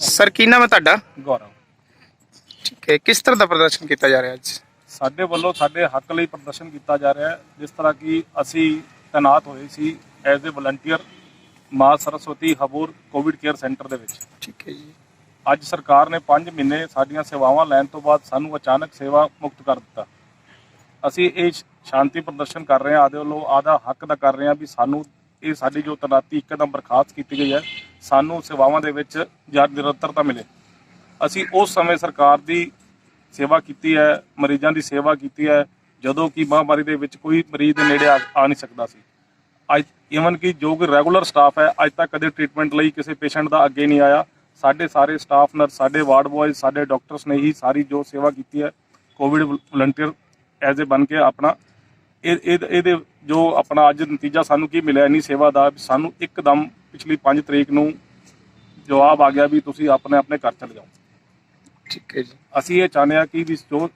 Sir ਕੀ ਨਾਮ ਹੈ ਤੁਹਾਡਾ? ਗੌਰਵ। ਠੀਕ ਹੈ ਕਿਸ ਤਰ੍ਹਾਂ ਦਾ ਪ੍ਰਦਰਸ਼ਨ ਕੀਤਾ ਜਾ ਰਿਹਾ ਅੱਜ? ਸਾਡੇ ਵੱਲੋਂ ਸਾਡੇ ਹੱਕ ਲਈ ਪ੍ਰਦਰਸ਼ਨ ਕੀਤਾ ਜਾ ਰਿਹਾ ਹੈ ਜਿਸ ਤਰ੍ਹਾਂ ਕਿ ਅਸੀਂ ਤੈਨਾਤ ਹੋਏ ਸੀ ਐਜ਼ ਅ ਵਲੰਟੀਅਰ ਮਾਂ Saraswati Habur Covid care centre ਦੇ ਵਿੱਚ। ਠੀਕ ਹੈ ਜੀ। ਅੱਜ ਸਰਕਾਰ ਨੇ 5 ਮਹੀਨੇ ਸਾਡੀਆਂ ਸੇਵਾਵਾਂ ਲੈਣ ਤੋਂ ਬਾਅਦ ਸਾਨੂੰ ਅਚਾਨਕ ਸੇਵਾ ਮੁਕਤ ਕਰ ਦਿੱਤਾ। ਅਸੀਂ ਇਹ ਸ਼ਾਂਤੀ ਪ੍ਰਦਰਸ਼ਨ ਕਰ ਰਹੇ ਹਾਂ ਆਦੇ ਵੱਲੋਂ ਆਦਾ ਹੱਕ ਦਾ ਕਰ ਰਹੇ ਹਾਂ ਵੀ ਸਾਨੂੰ ਇਹ ਸਾਡੀ ਜੋ ਤਨਾਤੀ ਇੱਕਦਮ ਬਰਖਾਸਤ ਕੀਤੀ ਗਈ ਹੈ ਸਾਨੂੰ ਸੇਵਾਵਾਂ ਦੇ ਵਿੱਚ ਜਾਂ ਨਿਰੰਤਰਤਾ ਮਿਲੇ। ਅਸੀਂ ਉਸ ਸਮੇਂ ਸਰਕਾਰ ਦੀ ਸੇਵਾ ਕੀਤੀ ਹੈ, ਮਰੀਜ਼ਾਂ ਦੀ ਸੇਵਾ ਕੀਤੀ ਹੈ, ਜਦੋਂ ਕਿ ਮਹਾਮਾਰੀ ਦੇ ਵਿੱਚ ਕੋਈ ਮਰੀਜ਼ ਦੇ ਨੇੜੇ ਆ ਆ ਨਹੀਂ ਸਕਦਾ ਸੀ। ਅੱਜ ਇਵਨ ਕਿ ਜੋ ਕਿ ਰੈਗੂਲਰ ਸਟਾਫ ਹੈ, ਅੱਜ ਤੱਕ ਕਦੇ ਟ੍ਰੀਟਮੈਂਟ ਲਈ ਕਿਸੇ ਪੇਸ਼ੈਂਟ ਦਾ ਅੱਗੇ ਨਹੀਂ ਆਇਆ। ਸਾਡੇ ਸਾਰੇ ਸਟਾਫ ਨਰਸ ਸਾਡੇ ਵਾਰਡ ਬॉयਜ਼ ਸਾਡੇ ਡਾਕਟਰਸ ਨੇ ਹੀ ਸਾਰੀ ਜੋ ਸੇਵਾ ਕੀਤੀ ਹੈ ਕੋਵਿਡ ਵਲੰਟੀਅਰ ਐਜ਼ ਅ ਬਣ ਕੇ ਆਪਣਾ ਇਹ ਇਹ- ਇਹਦੇ ਜੋ ਆਪਣਾ ਅੱਜ ਨਤੀਜਾ ਸਾਨੂੰ ਕੀ ਮਿਲਿਆ ਇੰਨੀ ਸੇਵਾ ਦਾ ਸਾਨੂੰ ਇੱਕਦਮ ਪਿਛਲੀ 5 ਤਰੀਕ ਨੂੰ ਜਵਾਬ ਆ ਗਿਆ ਵੀ ਤੁਸੀਂ ਆਪਣੇ ਆਪਣੇ ਘਰ ਚਲੇ ਜਾਓ। ਠੀਕ ਹੈ ਜੀ। ਅਸੀਂ ਇਹ ਚਾਹੁੰਦੇ ਹਾਂ ਕਿ ਵੀ ਜੋ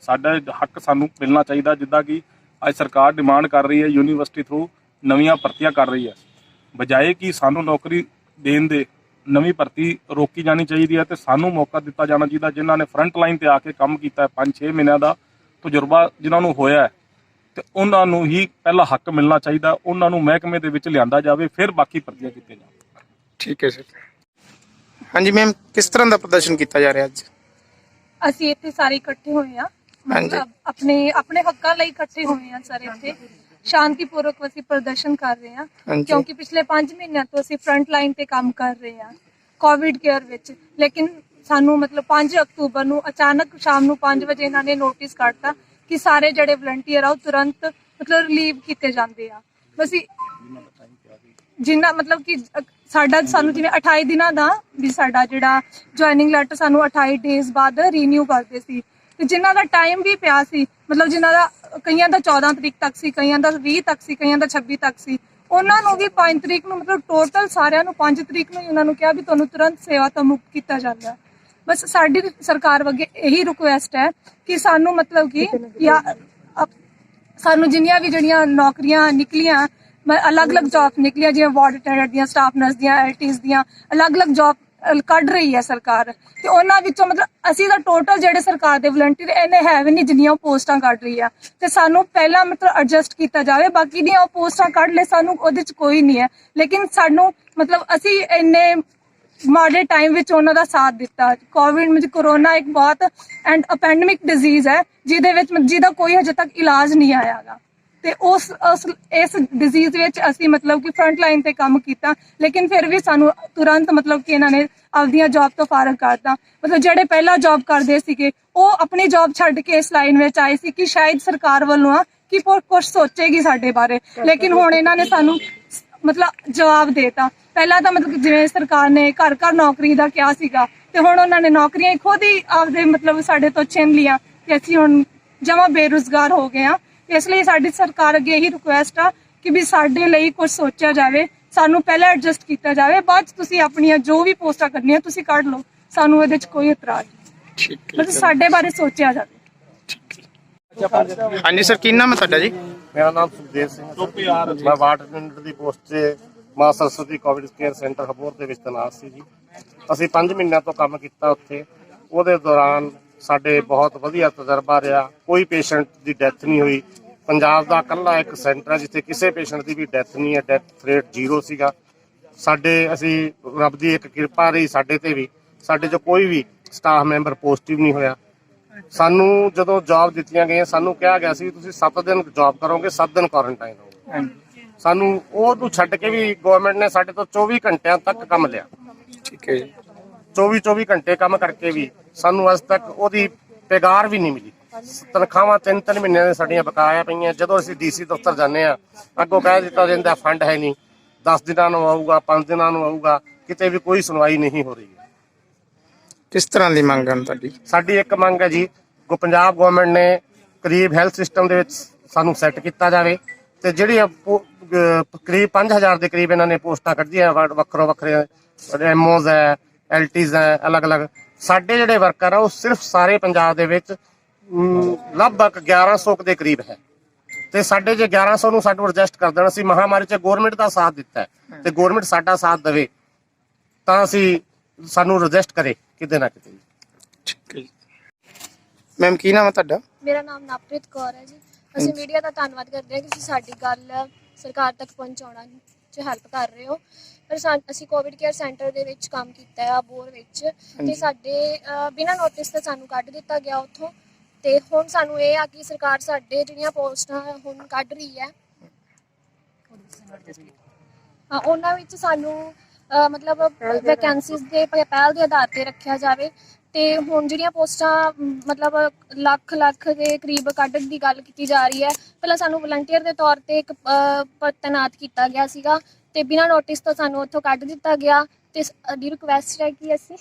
ਸਾਡਾ ਹੱਕ ਸਾਨੂੰ ਮਿਲਣਾ ਚਾਹੀਦਾ ਜਿੱਦਾਂ ਕਿ ਅੱਜ ਸਰਕਾਰ ਡਿਮਾਂਡ ਕਰ ਰਹੀ ਹੈ ਯੂਨੀਵਰਸਿਟੀ ਥਰੂ ਨਵੀਆਂ ਭਰਤੀਆਂ ਕਰ ਰਹੀ ਹੈ। ਬਜਾਏ ਕਿ ਸਾਨੂੰ ਨੌਕਰੀ ਦੇਣ ਦੇ ਨਵੀਂ ਭਰਤੀ ਰੋਕੀ ਜਾਣੀ ਚਾਹੀਦੀ ਹੈ ਤੇ ਸਾਨੂੰ ਮੌਕਾ ਦਿੱਤਾ ਜਾਣਾ ਚਾਹੀਦਾ ਜਿਨ੍ਹਾਂ ਨੇ ਫਰੰਟ ਲਾਈਨ ਤੇ ਆ ਕੇ ਕੰਮ ਕੀਤਾ ਹੈ 5-6 ਮਹੀਨਿਆਂ ਦਾ ਤਜਰਬਾ ਜਿਨ੍ਹਾਂ ਨੂੰ ਹੋਇਆ ਹੈ। ਤੇ ਉਹਨਾਂ ਨੂੰ ਹੀ ਪਹਿਲਾ ਹੱਕ ਮਿਲਣਾ ਚਾਹੀਦਾ ਉਹਨਾਂ ਨੂੰ ਮਹਿਕਮੇ ਦੇ ਵਿੱਚ ਲਿਆਂਦਾ ਜਾਵੇ ਫਿਰ ਬਾਕੀ ਭਰਤੀਆਂ ਕੀਤੀਆਂ ਜਾਣ। ਠੀਕ ਹੈ ਸਰ। ਹਾਂਜੀ ਮੈਮ ਕਿਸ ਤਰ੍ਹਾਂ ਦਾ ਪ੍ਰਦਰਸ਼ਨ ਕੀਤਾ ਜਾ ਰਿਹਾ ਅੱਜ? ਅਸੀਂ ਇੱਥੇ ਸਾਰੇ ਇਕੱਠੇ ਹੋਏ ਆ ਹਾਂਜੀ। ਆਪਣੇ ਆਪਣੇ ਹੱਕਾਂ ਲਈ ਇਕੱਠੇ ਹੋਏ ਆ ਸਾਰੇ ਇੱਥੇ। ਸ਼ਾਂਤੀਪੂਰਵਕ ਅਸੀਂ ਪ੍ਰਦਰਸ਼ਨ ਕਰ ਰਹੇ ਆ। ਕਿਉਂਕਿ ਪਿਛਲੇ 5 ਮਹੀਨਿਆਂ ਤੋਂ ਅਸੀਂ ਫਰੰਟ ਲਾਈਨ ਤੇ ਕੰਮ ਕਰ ਰਹੇ ਆ ਕੋਵਿਡ ਕੇਅਰ ਵਿੱਚ। ਲੇਕਿਨ ਸਾਨੂੰ ਮਤਲਬ 5 ਅਕਤੂਬਰ ਨੂੰ ਅਚਾਨਕ ਸ਼ਾਮ ਨੂੰ 5 ਵਜੇ ਇਹਨਾਂ ਨੇ ਨੋਟਿਸ ਕੱਢਤਾ ਕਿ ਸਾਰੇ ਜਿਹੜੇ ਵਲੰਟੀਅਰ ਆ ਉਹ ਤੁਰੰਤ ਮਤਲਬ ਰਿਲੀਵ ਕੀਤੇ ਜਾਂਦੇ ਆ। ਬਸ ਜਿੰਨਾ ਮਤਲਬ ਕਿ ਸਾਡਾ ਸਾਨੂੰ ਜਿਵੇਂ 28 ਦਿਨਾਂ ਦਾ ਵੀ ਸਾਡਾ ਜਿਹੜਾ ਜੁਆਇਨਿੰਗ ਲੈਟਰ ਸਾਨੂੰ 28 ਡੇਜ਼ ਬਾਅਦ ਰੀਨਿਊ ਕਰਦੇ ਸੀ। ਤੇ ਜਿਨ੍ਹਾਂ ਦਾ ਟਾਈਮ ਵੀ ਪਿਆ ਸੀ, ਮਤਲਬ ਜਿਨ੍ਹਾਂ ਦਾ, ਕਈਆਂ ਦਾ 14 ਤਰੀਕ ਤੱਕ ਸੀ, ਕਈਆਂ ਦਾ 20 ਤੱਕ ਸੀ, ਕਈਆਂ ਦਾ 26 ਤੱਕ ਸੀ, ਉਹਨਾਂ ਨੂੰ ਵੀ 5 ਤਰੀਕ ਨੂੰ ਮਤਲਬ ਟੋਟਲ ਸਾਰਿਆਂ ਨੂੰ 5 ਤਰੀਕ ਨੂੰ ਹੀ ਉਹਨਾਂ ਨੂੰ ਕਿਹਾ ਵੀ ਤੁਹਾਨੂੰ ਤੁਰੰਤ ਸੇਵਾ ਤੋਂ ਮੁਕਤ ਕੀਤਾ ਜਾਂਦਾ। ਬਸ ਸਾਡੀ ਸਰਕਾਰ ਵੱਗੇ ਇਹੀ ਰਿਕੁਐਸਟ ਹੈ ਕਿ ਸਾਨੂੰ ਮਤਲਬ ਕਿ ਜਾਂ ਸਾਨੂੰ ਜਿੰਨੀਆਂ ਵੀ ਜਿਹੜੀਆਂ ਨੌਕਰੀਆਂ ਨਿਕਲੀਆਂ, ਮ- ਅਲੱਗ-ਅਲੱਗ ਜੌਬ ਨਿਕਲੀਆਂ, ਜਿਵੇਂ ਵਾਰਡ ਅਟੈਂਡੈਂਟ ਦੀਆਂ ਸਟਾਫ ਨਰਸ ਦੀਆਂ ਐਲਟੀਜ਼ ਦੀਆਂ, ਅਲੱਗ-ਅਲੱਗ ਜੌਬ ਕੱਢ ਰਹੀ ਹੈ ਸਰਕਾਰ। ਤੇ ਉਹਨਾਂ ਵਿੱਚੋਂ ਮਤਲਬ ਅਸੀਂ ਤਾਂ ਟੋਟਲ ਜਿਹੜੇ ਸਰਕਾਰ ਦੇ ਵਲੰਟੀਅਰ ਇਹਨੇ ਹੈ ਵੀ ਨਹੀਂ ਜਿੰਨੀਆਂ ਉਹ ਪੋਸਟਾਂ ਕੱਢ ਰਹੀ ਆ। ਤੇ ਸਾਨੂੰ ਪਹਿਲਾਂ ਮਤਲਬ ਐਡਜਸਟ ਕੀਤਾ ਜਾਵੇ, ਬਾਕੀ ਦੀਆਂ ਉਹ ਪੋਸਟਾਂ ਕੱਢ ਲੈ ਸਾਨੂੰ ਉਹਦੇ ਚ ਕੋਈ ਨਹੀਂ ਹੈ। ਲੇਕਿਨ ਸਾਨੂੰ ਮਤਲਬ ਅਸੀਂ ਇੰਨੇ ਮਾੜੇ ਟਾਈਮ ਵਿੱਚ ਉਹਨਾਂ ਦਾ ਸਾਥ ਦਿੱਤਾ। ਕੋਵਿਡ ਵਿੱਚ ਕਰੋਨਾ ਇੱਕ ਬਹੁਤ ਐਂਡ ਅਪੈਂਡਮਿਕ ਡਿਜ਼ੀਜ਼ ਹੈ, ਜਿਹਦੇ ਵਿੱਚ ਜਿਹਦਾ ਕੋਈ ਹਜੇ ਤੱਕ ਇਲਾਜ ਨਹੀਂ ਆਇਆਗਾ ਤੇ ਉਸ ਇਸ ਡਿਜ਼ੀਜ਼ ਵਿੱਚ ਅਸੀਂ ਮਤਲਬ ਕਿ ਫਰੰਟ ਲਾਈਨ ਤੇ ਕੰਮ ਕੀਤਾ, ਲੇਕਿਨ ਫਿਰ ਵੀ ਸਾਨੂੰ ਤੁਰੰਤ ਮਤਲਬ ਕਿ ਇਹਨਾਂ ਨੇ ਆਪਦੀਆਂ ਜੌਬ ਤੋਂ ਫਾਰਗ ਕਰਤਾ ਮਤਲਬ ਜਿਹੜੇ ਪਹਿਲਾਂ ਜੌਬ ਕਰਦੇ ਸੀਗੇ, ਉਹ ਆਪਣੀ ਜੌਬ ਛੱਡ ਕੇ ਇਸ ਲਾਈਨ ਵਿੱਚ ਆਏ ਸੀ ਕਿ ਸ਼ਾਇਦ ਸਰਕਾਰ ਵੱਲੋਂ ਆ ਕਿ ਕੁਝ ਸੋਚੇਗੀ ਸਾਡੇ ਬਾਰੇ। ਲੇਕਿਨ ਹੁਣ ਇਹਨਾਂ ਨੇ ਸਾਨੂੰ ਮਤਲਬ ਜਵਾਬ ਦੇਤਾ। ਪਹਿਲਾਂ ਤਾਂ ਮਤਲਬ ਜਿਵੇਂ ਸਰਕਾਰ ਨੇ ਘਰ ਘਰ ਨੌਕਰੀ ਦਾ ਕਿਹਾ ਸੀਗਾ ਤੇ ਹੁਣ ਉਹਨਾਂ ਨੇ ਨੌਕਰੀਆਂ ਹੀ ਖੁਦ ਹੀ ਆਪਦੇ ਮਤਲਬ ਸਾਡੇ ਤੋਂ ਛਿਨ ਲੀਆਂ ਕਿ ਅਸੀਂ ਹੁਣ ਜਮਾ ਬੇਰੁਜ਼ਗਾਰ ਹੋ ਗਏ ਆ ਇਸ ਲਈ ਸਾਡੀ ਸਰਕਾਰ ਅੱਗੇ ਇਹੀ ਰਿਕੁਐਸਟ ਆ ਕਿ ਵੀ ਸਾਡੇ ਲਈ ਕੁਝ ਸੋਚਿਆ ਜਾਵੇ ਸਾਨੂੰ ਪਹਿਲਾਂ ਐਡਜਸਟ ਕੀਤਾ ਜਾਵੇ ਬਾਅਦ ਚ ਤੁਸੀਂ ਆਪਣੀਆਂ ਜੋ ਵੀ ਪੋਸਟਾਂ ਕਰਨੀਆਂ ਤੁਸੀਂ ਕੱਢ ਲਓ। ਸਾਨੂੰ ਇਹਦੇ ਚ ਕੋਈ ਇਤਰਾਜ਼ ਨਹੀਂ। ਠੀਕ ਹੈ ਮਤਲਬ ਸਾਡੇ ਬਾਰੇ ਸੋਚਿਆ ਜਾਵੇ। ਹਾਂਜੀ, ਸਰ, ਕੀ ਨਾਮ ਹੈ ਤੁਹਾਡਾ ਜੀ? ਮੇਰਾ ਨਾਮ ਸੁਖਦੇਵ ਸਿੰਘ ਹੈ ਮੈਂ ਵਾਰਡ ਅਟੈਂਡੈਂਟ ਦੀ ਪੋਸਟ ਤੇ ਮਾਂ Saraswati Covid care centre Habor ਦੇ ਵਿੱਚ ਤੈਨਾਤ ਸੀ ਜੀ। ਅਸੀਂ 5 ਮਹੀਨਿਆਂ ਤੋਂ ਕੰਮ ਕੀਤਾ ਉੱਥੇ। ਉਹਦੇ ਦੌਰਾਨ ਸਾਡੇ ਬਹੁਤ ਵਧੀਆ ਤਜਰਬਾ ਰਿਹਾ। ਕੋਈ ਪੇਸ਼ੈਂਟ ਦੀ ਡੈਥ ਨਹੀਂ ਹੋਈ। ਪੰਜਾਬ ਦਾ ਇਕੱਲਾ ਇੱਕ ਸੈਂਟਰ ਹੈ ਜਿੱਥੇ ਕਿਸੇ ਪੇਸ਼ੈਂਟ ਦੀ ਵੀ ਡੈਥ ਨਹੀਂ ਹੈ। ਡੈਥ ਰੇਟ ਜ਼ੀਰੋ ਸੀਗਾ। ਸਾਡੇ, ਅਸੀਂ ਰੱਬ ਦੀ ਇੱਕ ਕਿਰਪਾ ਰਹੀ ਸਾਡੇ ਤੇ ਵੀ। ਸਾਡੇ ਚੋਂ ਕੋਈ ਵੀ ਸਟਾਫ ਮੈਂਬਰ ਪੋਜ਼ਿਟਿਵ ਨਹੀਂ ਹੋਇਆ। ਸਾਨੂੰ ਜਦੋਂ ਜੌਬ ਦਿੱਤੀਆਂ ਗਈਆਂ ਸਾਨੂੰ ਕਿਹਾ ਗਿਆ ਸੀ ਤੁਸੀਂ 7 ਦਿਨ ਜੌਬ ਕਰੋਗੇ 7 ਦਿਨ ਕੁਆਰੰਟਾਈਨ ਹੋਗੇ ਸਾਨੂੰ ਉਹ ਨੂੰ ਛੱਡ ਕੇ ਵੀ ਗਵਰਨਮੈਂਟ ਨੇ ਸਾਡੇ ਤੋਂ 24 ਘੰਟਿਆਂ ਤੱਕ ਕੰਮ ਲਿਆ। ਠੀਕ ਹੈ ਜੀ। 24 24 ਘੰਟੇ ਕੰਮ ਕਰਕੇ ਵੀ ਸਾਨੂੰ ਅੱਜ ਤੱਕ ਉਹਦੀ ਪੈਗਾਰ ਵੀ ਨਹੀਂ ਮਿਲੀ। ਤਨਖਾਹਾਂ ਤਿੰਨ ਤਿੰਨ ਮਹੀਨਿਆਂ ਦੀਆਂ ਸਾਡੀਆਂ ਬਕਾਇਆ ਪਈਆਂ। ਜਦੋਂ ਅਸੀਂ ਡੀਸੀ ਦਫ਼ਤਰ ਜਾਂਦੇ ਆ ਅੱਗੋਂ ਕਹਿ ਦਿੱਤਾ ਜਾਂਦਾ ਫੰਡ ਹੈ ਨਹੀਂ। 10 ਦਿਨਾਂ ਨੂੰ ਆਊਗਾ 5 ਦਿਨਾਂ ਨੂੰ ਆਊਗਾ। ਕਿਤੇ ਵੀ ਕੋਈ ਸੁਣਵਾਈ ਨਹੀਂ ਹੋ ਰਹੀ ਕਿਸ ਤਰ੍ਹਾਂ ਦੀ ਮੰਗ ਹੈ ਤੁਹਾਡੀ? ਸਾਡੀ ਇੱਕ ਮੰਗ ਹੈ ਜੀ ਕੋ ਪੰਜਾਬ ਗਵਰਨਮੈਂਟ ਨੇ ਕਰੀਬ ਹੈਲਥ ਸਿਸਟਮ ਦੇ ਵਿੱਚ ਸਾਨੂੰ ਸੈੱਟ ਕੀਤਾ ਜਾਵੇ ਤੇ ਜਿਹੜੀ ਕਰੀਬ 5000 ਦੇ ਕਰੀਬ ਇਹਨਾਂ ਨੇ ਪੋਸਟਾਂ ਕੱਢੀਆਂ, ਵ- ਵੱਖਰੋ ਵੱਖਰੇ ਐਮਓਜ਼ ਹੈ ਐਲਟੀਜ਼ ਹੈ ਅਲੱਗ-ਅਲੱਗ ਸਾਡੇ ਜਿਹੜੇ ਵਰਕਰ ਆ, ਉਹ ਸਿਰਫ ਸਾਰੇ ਪੰਜਾਬ ਦੇ ਵਿੱਚ ਲਗਭਗ 1100 ਕੁ ਦੇ ਕਰੀਬ ਹੈ। ਤੇ ਸਾਡੇ ਜੇ 1100 ਨੂੰ ਸਾਨੂੰ ਐਡਜਸਟ ਕਰ ਦੇਣਾ ਸੀ ਮਹਾਮਾਰੀ 'ਚ ਗਵਰਨਮੈਂਟ ਦਾ ਸਾਥ ਦਿੱਤਾ ਹੈ। ਤੇ ਗਵਰਨਮੈਂਟ ਸਾਡਾ ਸਾਥ ਦੇਵੇ, ਤਾਂ ਅਸੀਂ ਸਾਨੂੰ ਰਜਿਸਟ ਕਰੇ। ਕਿਤੇ ਨਾ ਕਿਤੇ ਠੀਕ ਹੈ ਜੀ। ਮੈਮ ਕੀ ਨਾਮ ਹੈ ਤੁਹਾਡਾ? ਮੇਰਾ ਨਾਮ ਨਵਪ੍ਰੀਤ ਕੌਰ ਹੈ ਜੀ। ਅਸੀਂ ਮੀਡੀਆ ਦਾ ਧੰਨਵਾਦ ਕਰਦੇ ਹਾਂ ਕਿ ਤੁਸੀਂ ਸਾਡੀ ਗੱਲ ਸਰਕਾਰ ਤੱਕ ਪਹੁੰਚਾਉਣਾ ਚ ਹੈਲਪ ਕਰ ਰਹੇ ਹੋ। ਪਰ ਅਸੀਂ ਕੋਵਿਡ ਕੇਅਰ ਸੈਂਟਰ ਦੇ ਵਿੱਚ ਕੰਮ ਕੀਤਾ ਹੈ ਅਬੋਰ ਵਿੱਚ। ਤੇ ਸਾਡੇ ਬਿਨਾਂ ਨੋਟਿਸ ਤੇ ਸਾਨੂੰ ਕੱਢ ਦਿੱਤਾ ਗਿਆ ਉੱਥੋਂ। ਤੇ ਹੁਣ ਸਾਨੂੰ ਇਹ ਆ ਕਿ ਸਰਕਾਰ ਸਾਡੇ ਜਿਹੜੀਆਂ ਪੋਸਟਾਂ ਹੁਣ ਕੱਢ ਰਹੀ ਹੈ ਉਹਨਾਂ ਵਿੱਚ ਸਾਨੂੰ ਮਤਲਬ ਵੈਕੈਂਸੀਜ਼ ਦੇ ਪਹਿਲ ਦੇ ਆਧਾਰ ਤੇ ਰੱਖਿਆ ਜਾਵੇ ਤੇ ਹੁਣ ਜਿਹੜੀਆਂ ਪੋਸਟਾਂ ਮਤਲਬ ਲੱਖ ਲੱਖ ਦੇ ਕਰੀਬ ਕੱਢਣ ਦੀ ਗੱਲ ਕੀਤੀ ਜਾ ਰਹੀ ਹੈ ਪਹਿਲਾਂ ਸਾਨੂੰ ਵਲੰਟੀਅਰ ਦੇ ਤੌਰ ਤੇ ਇੱਕ ਅਹ, ਤੈਨਾਤ ਕੀਤਾ ਗਿਆ ਸੀਗਾ ਤੇ ਬਿਨਾਂ ਨੋਟਿਸ ਤੋਂ ਸਾਨੂੰ ਉੱਥੋਂ ਕੱਢ ਦਿੱਤਾ ਗਿਆ ਤੇ ਸਾਡੀ ਰਿਕੁਐਸਟ ਹੈ ਕਿ ਅਸੀਂ